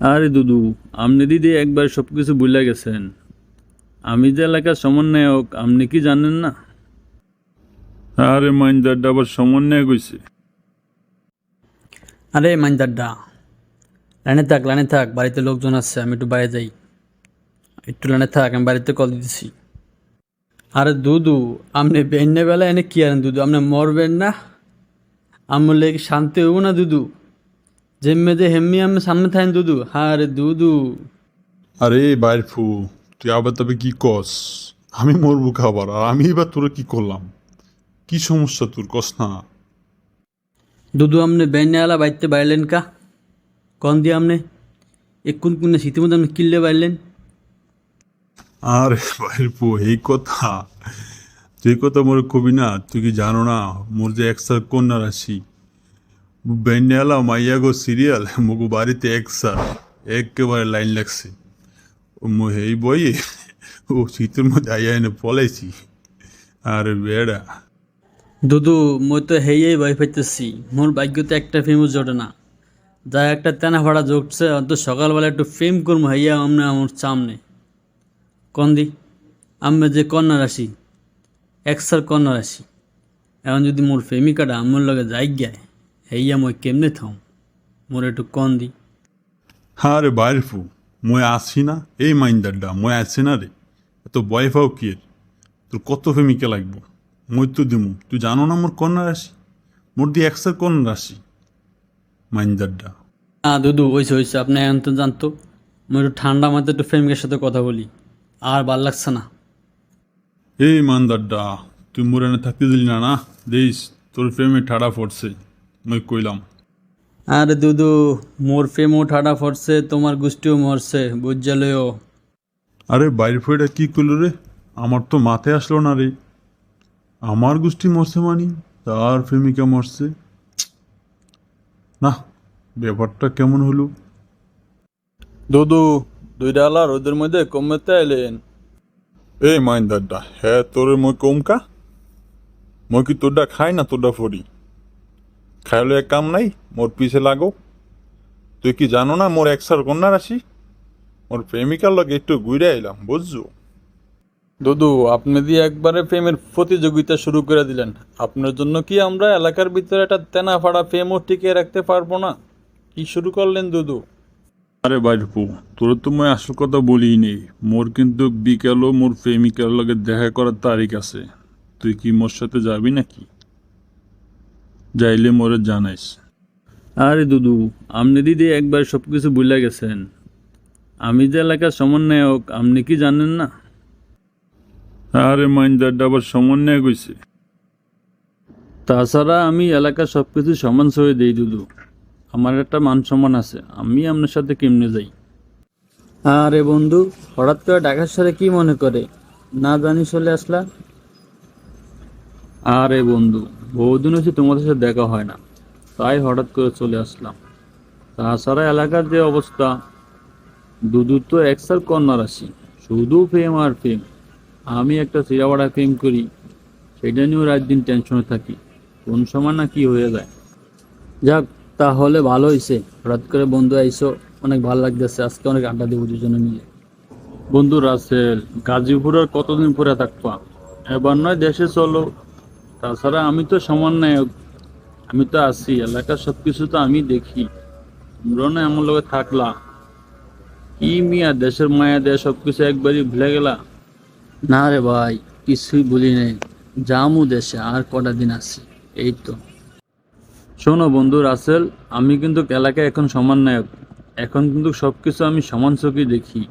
আরে দুদু আপনি দিদি একবার সব কিছু ভুলে গেছেন। আমি যে এলাকার সমন্বয়ক আপনি কি জানেন না? আরে মাইন্দারটা আবার সমন্বয় কইছে আরে মাইন্দারডা লাইনে থাক লাইনে থাক বাড়িতে লোকজন আছে আমি একটু বাইরে যাই। একটু লাইনে থাক আমি বাড়িতে কল দিতেছি। আরে দুদু আপনি বেন্যে বেলা এনে কি আনেন দুদু? আপনি মরবেন না? আমার লেগে শান্তি হইব না দুদু? যে হেম্মি আমি সামনে থাকেন দুদু হ্যাঁ রে দুদু আরে বাইর ফু তুই আবার তবে কি কস আমি মরবো খাবার আর আমি এবার তোরা কি করলাম কি সমস্যা তোর কস না দুদু আপনি বেন্যে এলা বাড়িতে বাইলেন কা কন দিয়ে আপনি এক কোন কোন শীতের মধ্যে আপনি কিনলে বাইলেন আরে বাইর ফু এই কথা তুই কথা মোর কবি না তুই কি জানো না মোর যে একসার কন্যা রাশি বেন্যালা মাইয়া গো সিরিয়াল, মুগু বাড়িতে একসার একেবারে লাইন লাগছে। মো এই বইয়ে ও শীতের মধ্যে আইয়া এনে পলাইছি। আরে বেড়া। দুদু, মই তো হেয়েই ভয় পাইতেছি। মোর ভাগ্যতে একটা ফেমস জোটে না। যা একটা তেনা ভাড়া জুটছে অন্ত সকালবেলা একটু ফেম করব হাইয়া আমনে আমার সামনে। কন্দি আমি যে কন্যা রাশি একসার কন্যা রাশি। এখন যদি মোর প্রেমিকাটা আমার লগে যাই গায় হেইয়া মই কেমনে থাম? মোর একটু কন দি। হ্যাঁ রে বাইর ফু মই আসি না এই মাইন্দারটা মই আসি না রে এত বয় ফাও কি এর? তোর কত প্রেমিকা লাগবো? মই তো দিমু তুই জানো না মোর কন্যা রাশি মোর দিয়ে একসার কন্যা রাশি মাইন্দারটা হ্যাঁ দুদু ওইসে ওইসে আপনি এখন তো জানতো মই একটু ঠান্ডা মাথায় একটু প্রেমিকের সাথে কথা বলি আর ভালো লাগছে না। এই মান্দারটা তুই মোর থাকতে দিলি না না দিস তোর প্রেমে ঠাড়া পড়ছে মই কইলাম। আরে দুদু মোর প্রেমও ঠাডা ফরছে তোমার গোষ্ঠীও মরছে বুঝালও আরে বাইর ফুয়েটা কি করল রে? আমার তো মাথায় আসলো না রে। আমার গোষ্ঠী মরছে মানি তার প্রেমিকা মরছে। না ব্যাপারটা কেমন হলো? দুদু দুই ডালা রোদের মধ্যে কমেতে এলেন এই মাইন্দারটা হ্যাঁ তোর মই কমকা মই কি তোরটা খাই না তোরটা ফরি খাইলে এক কাম নাই মোর পিছে লাগো। তুই কি জানো না মোর একসার কন্যা রাশি? মোর প্রেমিকার লগে একটু ঘুরে আইলাম বুঝছ? দুদু আপনি দিয়ে একবারে প্রেমের প্রতিযোগিতা শুরু করে দিলেন। আপনার জন্য কি আমরা এলাকার ভিতরে একটা তেনা ফাড়া প্রেমও টিকে রাখতে পারব না? কি শুরু করলেন দুদু? আরে বাইরপু তোর তো মই আসল কথা বলি নেই। মোর কিন্তু বিকেলও মোর প্রেমিকার লগে দেখা করার তারিখ আছে। তুই কি মোর সাথে যাবি নাকি? যাইলে মোরে জানাইস। আরে দুদু আপনি দিদি একবার সব কিছু ভুলে গেছেন। আমি যে এলাকার সমন্বয়ক আপনি কি জানেন না? আরে মাইন্দারটা আবার সমন্বয় কইছে তাছাড়া আমি এলাকার সব কিছু সমান সয়ে দিই দুদু। আমার একটা মান সম্মান আছে আমি আপনার সাথে কেমনে যাই? আরে বন্ধু হঠাৎ করে ডাকার সাথে কি মনে করে? না জানিস চলে আসলা? আরে বন্ধু, বহুদিন হচ্ছে তোমাদের সাথে দেখা হয় না। তাই হঠাৎ করে চলে আসলাম। তাছাড়া এলাকার যে অবস্থা দুদু তো একসার কন্যা রাশি, শুধু ফেম আর ফেম আমি একটা চিরাবাড়া ফেম করি, সেটা নিয়েও রাত দিন টেনশনে থাকি। কোন সময় না কি হয়ে যায়। যাক, তাহলে ভালো হয়েছে। হঠাৎ করে বন্ধু আইসো, অনেক ভালো লাগতেছে। আজকে অনেক আড্ডা দেবো দুজনে মিলে। বন্ধু রাসেল গাজীপুর আর কতদিন পরে থাকবা? এবার নয় দেশে চলো। তাছাড়া আমি তো সমন্বয়ক আমি তো আছি এলাকার সব কিছু তো আমি দেখি। তোমরা না আমার লগে থাকলা? কি মিয়া দেশের মায়া দেয় সব কিছু একবারই ভুলে গেলা? না রে ভাই কিছুই বলি নাই। জামু দেশে আর কটা দিন আছি। এই তো। শোনো বন্ধু রাসেল আমি কিন্তু এলাকায় এখন সমন্বয়ক এখন কিন্তু সব কিছু আমি সমান চোখে দেখি।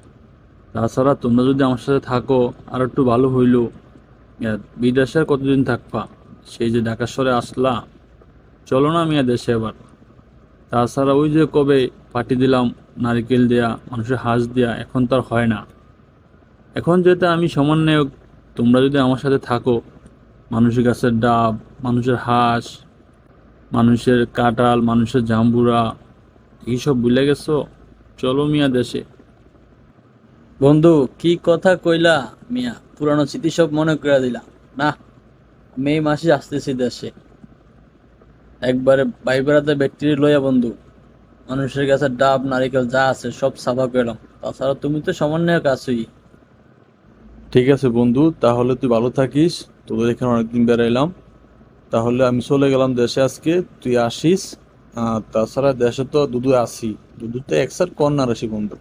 তাছাড়া তোমরা যদি আমার সাথে থাকো আর একটু ভালো হইল বিদেশে কতদিন থাকবা? সেই যে ঢাকা শহরে আসলা চলো না মিয়া দেশে এবার। তাছাড়া ওই যে কবে পাটি দিলাম, নারিকেল দেয়া, মানুষের হাঁস দেয়া, এখন তো আর হয় না। এখন যেহেতু আমি সমন্বয়ক, তোমরা যদি আমার সাথে থাকো, মানুষের গাছের ডাব, মানুষের হাঁস, মানুষের কাঁঠাল, মানুষের জাম্বুরা এইসব ভুলে গেছো? চলো মিয়া দেশে। বন্ধু, কি কথা কইলা মিয়া? পুরানো স্মৃতি সব মনে করে দিলাম না এই মাসে আসতেছি দেশে। একবারে ভাই বেড়াতে ব্যক্তি লইয়া বন্ধু মানুষের কাছে ডাব নারিকেল যা আছে সব সাফা পেলাম তাছাড়া তুমি তো সমন্বয়ক আছোই। ঠিক আছে বন্ধু তাহলে তুই ভালো থাকিস তোদের এখানে অনেকদিন বেড়াইলাম তাহলে আমি চলে গেলাম দেশে আজকে তুই আসিস। তাছাড়া দেশে তো দুদু আসি দুদু তো একসার কন্যার আসি বন্ধু।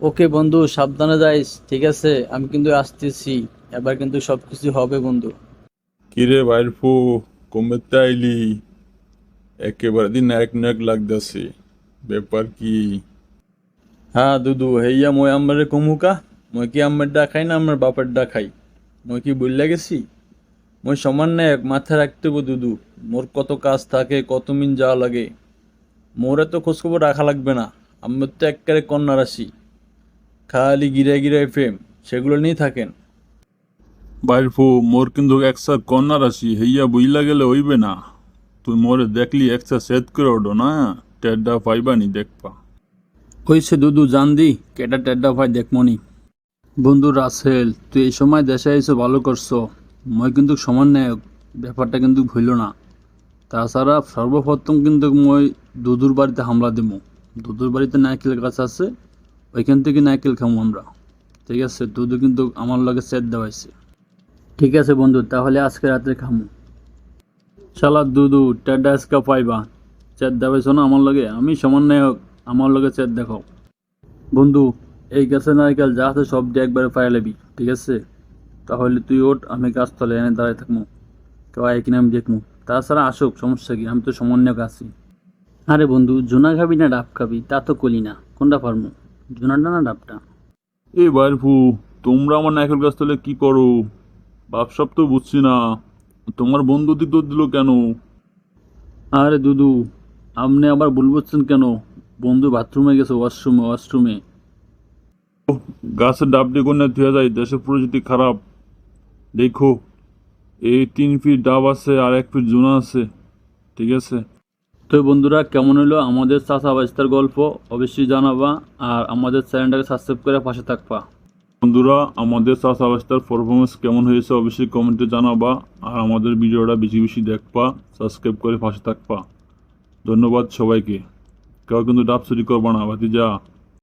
ওকে বন্ধু সাবধানে যাইস ঠিক আছে? আমি কিন্তু আসতেছি এবার কিন্তু সবকিছু হবে বন্ধু। কিরে বাইরফু কমেতে আইলি? একেবারে দিন এক নাক লাগতেছে, ব্যাপার কি? হ্যাঁ দুদু, হেইয়া মই আমারে কমুকা, মই কি আমার ডা খাই না আমার বাপের ডা খাই? মই কি বললে গেছি? মই সমান নায়ক মাথায় রাখতে দুদু, মোর কত কাজ থাকে, কত মিন যাওয়া লাগে। মোরে তো খোঁজখবর রাখা লাগবে না আমার তো একবারে কন্যা রাশি খালি গিরায় গিরায় ফ্রেম সেগুলো নিয়ে থাকেন। বাইরফু, মোর কিন্তু একসা কন্যার আসি হইয়া বইলা গেলে হইবে না। তুই মোরে দেখলি একসা সেট করে ওঠো না, টেড্ডা পাইবানি দেখবা হইছে দুদু জান দি কেটা টেড্ডা ভাই দেখমনি? বন্ধু রাসেল, তুই এই সময় দেশে এসে ভালো করছ। মই কিন্তু সমান নায়ক ব্যাপারটা কিন্তু ভইল না। তাছাড়া সর্বপ্রথম কিন্তু মই দুদুর বাড়িতে হামলা দেবো দুদুর বাড়িতে নারকেল গাছ আছে, ওইখান থেকে নারকেল খামো আমরা। ঠিক আছে, দুদু কিন্তু আমার লগে সেট দেওয়াইছে। ঠিক আছে বন্ধু, তাহলে আজকে রাতে খামু। শালা দুদু টেড্ডা আজকে পাইবা। চেত দেওয়াইছো শোনো আমার লগে, আমি সমান নায়ক আমার লগে চেত দেখো বন্ধু, এই গাছের নারকেল যা আছে সব দিয়ে একবারে পায়ে লেবি, ঠিক আছে? তাহলে তুই ওঠ, আমি গাছ গাছতলে এনে দাঁড়ায় থাকব কেউ কিনে আমি দেখব তাছাড়া আসুক, সমস্যা কি? আমি তো সমন্বয়ক আছি। আরে বন্ধু, জোনা খাবি না ডাব খাবি? তা তো কলি না। কোনটা পারব জোনাটা না ডাবটা? এ বাইরফু তোমরা আমার নাইকেল গাছ তলে কি করো? বাপসব তো বুঝছি না। তোমার বন্ধু দিক দিল কেন? আরে দুদু আপনি আবার ভুল বুঝছেন কেন? বন্ধু বাথরুমে গেছে ওয়াশরুমে ওয়াশরুমে। গাছের ডাবটি কোনে ধুয়ে যায় দেশের পরিস্থিতি খারাপ। দেখো এই তিন ফিট ডাব আছে আর এক ফিট জোনা আছে ঠিক আছে? তো বন্ধুরা কেমন হলো আমাদের চাষা বাস্তার গল্প? অবশ্যই জানাবা আর আমাদের চ্যানেলটাকে সাবস্ক্রাইব করে পাশে থাকবা। বন্ধুরা, আমাদের চাষ অবস্থার পারফরমেন্স কেমন হয়েছে অবশ্যই কমেন্টে জানাবা, আর আমাদের ভিডিওটা বেশি বেশি দেখবা সাবস্ক্রাইব করে পাশে থাকবা। ধন্যবাদ সবাইকে। কেউ কিন্তু ডাব চুরি করবা না, ভাতিজা।